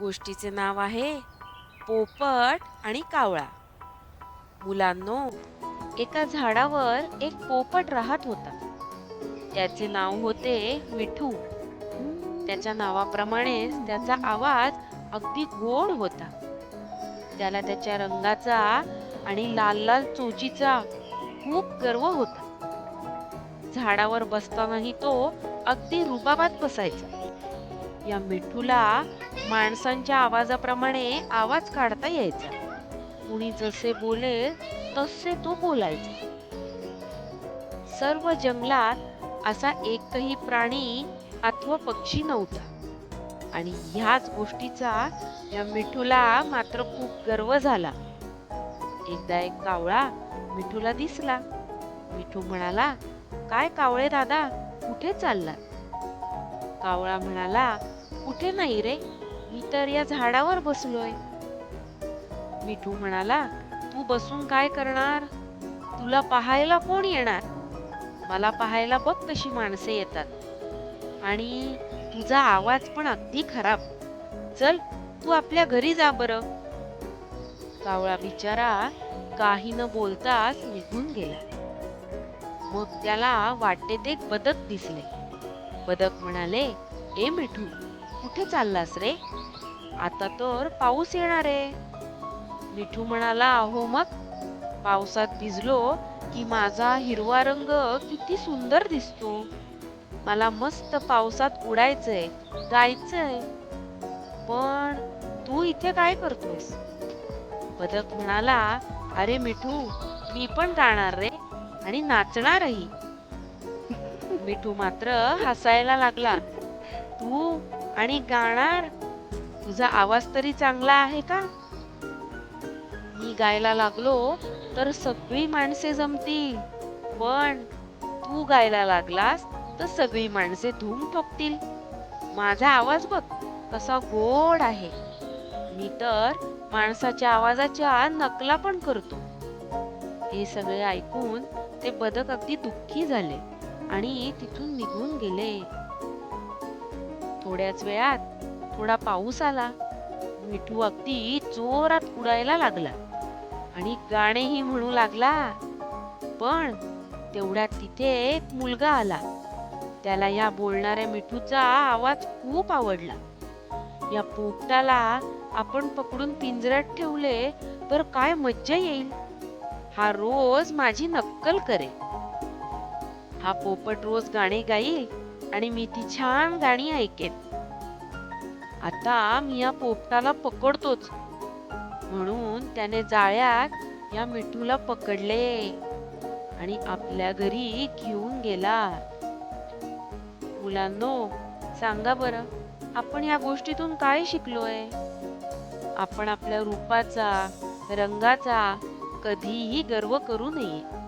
गोष्टीचे नाव आहे पोपट आणि कावळा. मुलांनो एका झाडावर एक पोपट राहत होता. त्याचे नाव होते मिठू त्याच्या नावाप्रमाणेच त्याचा आवाज अगदी गोड होता. त्याला त्याच्या रंगाचा आणि लाल लाल चोचीचा खूप गर्व होता. झाडावर बसतानाही तो अगदी रुबाबात बसायचा. या मिठूला माणसांच्या आवाजाप्रमाणे आवाज काढता यायचा. कुणी जसे बोले तसे तो बोलायचा. सर्व जंगलात असा एकही प्राणी अथवा पक्षी नव्हता. आणि ह्याच गोष्टीचा या मिठूला मात्र खूप गर्व झाला. एकदा एक कावळा मिठूला दिसला. मिठू म्हणाला काय कावळे दादा कुठे चालला कावळा म्हणाला कुठे नाही रे? मी तर या झाडावर बसलोय. मिठू म्हणाला तू बसून काय करणार? तुला पाहायला कोण येणार? मला पाहायला बघ कशी माणसे येतात. आणि तुझा आवाज पण अगदी खराब. चल तू आपल्या घरी जा बरं. कावळा बिचारा काही न बोलताच निघून गेला. मग त्याला वाटेत एक बदक दिसले. बदक म्हणाले ए मिठू कुठे चाललास रे? आता तर पाऊस येणार आहे. मिठू म्हणाला अहो मग? पावसात भिजलो की माझा हिरवा रंग किती सुंदर दिसतो. मला मस्त पावसात उडायचंय जायचंय पण तू इथे काय करतोस बदक म्हणाला अरे मिठू मी पण जाणार रे आणि नाचणारही. मिठू मात्र हसायला लागला तू आणि गाणार तुझा आवाज तरी चांगला आहे का? मी गायला लागलो तर सगळी माणसे जमतील. पण तू गायला लागलास तर सगळी माणसे धूम ठोकतील. माझा आवाज बघ कसा गोड आहे. मी तर माणसाच्या आवाजाच्या नकला पण करतो. हे सगळे ऐकून ते बदक अगदी दुःखी झाले आणि तिथून निघून गेले. थोड्याच वेळात थोडा पाऊस आला. मिठू अगदी जोरात उडायला लागला. आणि गाणेही म्हणू लागला पण तेवढ्यात तिथे एक मुलगा आला. त्याला या बोलणाऱ्या मिठूचा आवाज खूप आवडला. या पोपटाला आपण पकडून पिंजऱ्यात ठेवले तर काय मज्जा येईल? हा रोज माझी नक्कल करे. हा पोपट रोज गाणे गाईल आणि मी ती छान गाणी ऐकेन. आता मी या पोपटाला पकडतोच. म्हणून त्याने जाळ्यात या मिठूला पकडले आणि आपल्या घरी घेऊन गेला. मुलांनो सांगा बरं आपण या गोष्टीतून काय शिकलोय? आपण आपल्या रूपाचा रंगाचा कधीही गर्व करू नये.